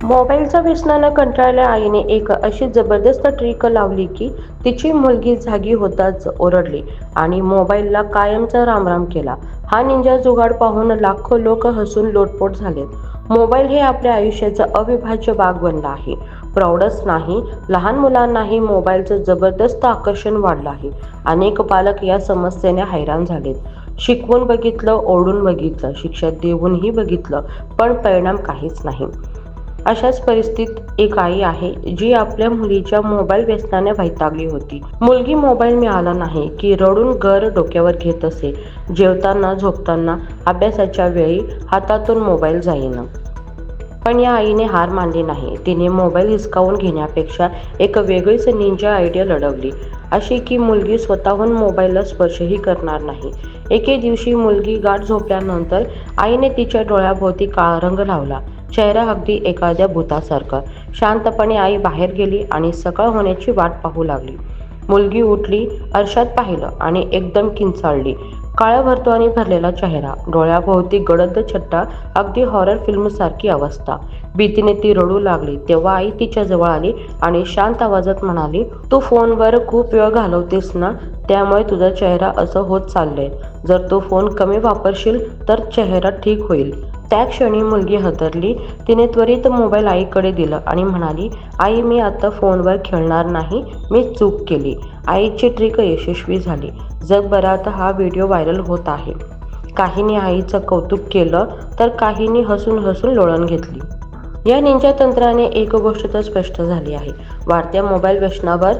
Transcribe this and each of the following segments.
मोबाईलच्या व्यसनानं कंटाळल्या आईने एक अशी जबरदस्त ट्रिक लावली की तिची मुलगी जागी होताच ओरडली आणि मोबाईलला कायमचा रामराम केला. हा निंजा जुगाड पाहून लाखो लोक हसून लोटपोट झालेत. मोबाईल हे आपल्या आयुष्याचा अविभाज्य भाग बनला आहे. प्रौढच नाही लहान मुलांनाही मोबाईलचं जबरदस्त आकर्षण वाढलं आहे. अनेक पालक या समस्येने हैराण झालेत. शिकवून बघितलं ओढून बघितलं शिक्षा देऊनही बघितलं पण परिणाम काहीच नाही. अशाच परिस्थितीत एक आई आहे जी आपल्या मुलीच्या मोबाईल व्यसनाने वैतागली होती. मुलगी मोबाईल मिळाला नाही की रडून घर डोक्यावर घेत असे. जेवताना झोपताना अभ्यासाच्या वेळी हातातून मोबाईल जाईना. पण या आईने हार मानली नाही. तिने मोबाईल हिसकावून घेण्यापेक्षा एक वेगळीच निंजा आयडिया लढवली. अशी की मुलगी स्वतःहून मोबाईलला स्पर्शही करणार नाही. एके दिवशी मुलगी गाठ झोपल्यानंतर आईने तिच्या डोळ्याभोवती काळा रंग लावला. चेहरा अगदी एखाद्या भूतासारखा. शांतपणे आई बाहेर गेली आणि सकाळ होण्याची वाट पाहू लागली. मुलगी उठली अर्शात पाहिलं आणि एकदम किंचाळली. काळ्या वर्तुळाने भरलेला चेहरा डोळ्याभोवती गडद छट्टा अगदी हॉरर फिल्मसारखी अवस्था. भीतीने ती रडू लागली. तेव्हा आई तिच्या जवळ आली आणि शांत आवाजात म्हणाली तू फोनवर खूप वेळ घालवतेस ना? त्यामुळे तुझा चेहरा असं होत चाललंय. जर तू फोन कमी वापरशील तर चेहरा ठीक होईल. त्या क्षणी मुलगी हतरली तिने त्वरित मोबाईल आईकडे दिलं आणि म्हणाली आई मी आता फोनवर खेळणार नाही. मी चूक केली. आईची ट्रिक यशस्वी झाली. जगभरात हा व्हिडिओ व्हायरल होत आहे. काहींनी आईचं कौतुक केलं तर काहींनी हसून हसून लोळण घेतली. या निंजा तंत्राने एक गोष्ट तर स्पष्ट झाली आहे. वाढत्या मोबाईल व्यसनावर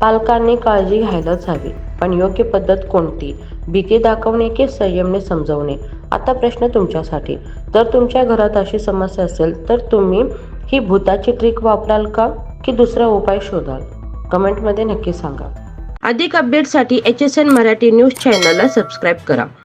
पालकांनी काळजी घ्यायलाच हवी. पण योग्य पद्धत कोणती? भीती दाखवणे की संयमने समजवणे? आता प्रश्न तुमच्यासाठी. जर तुमच्या घरात अशी समस्या असेल तर तुम्ही ही भूताची ट्रिक वापराल का? की दुसरा उपाय शोधाल? कमेंटमध्ये नक्की सांगा. अधिक अपडेटसाठी H S N Marathi news चॅनलला सबस्क्राईब करा.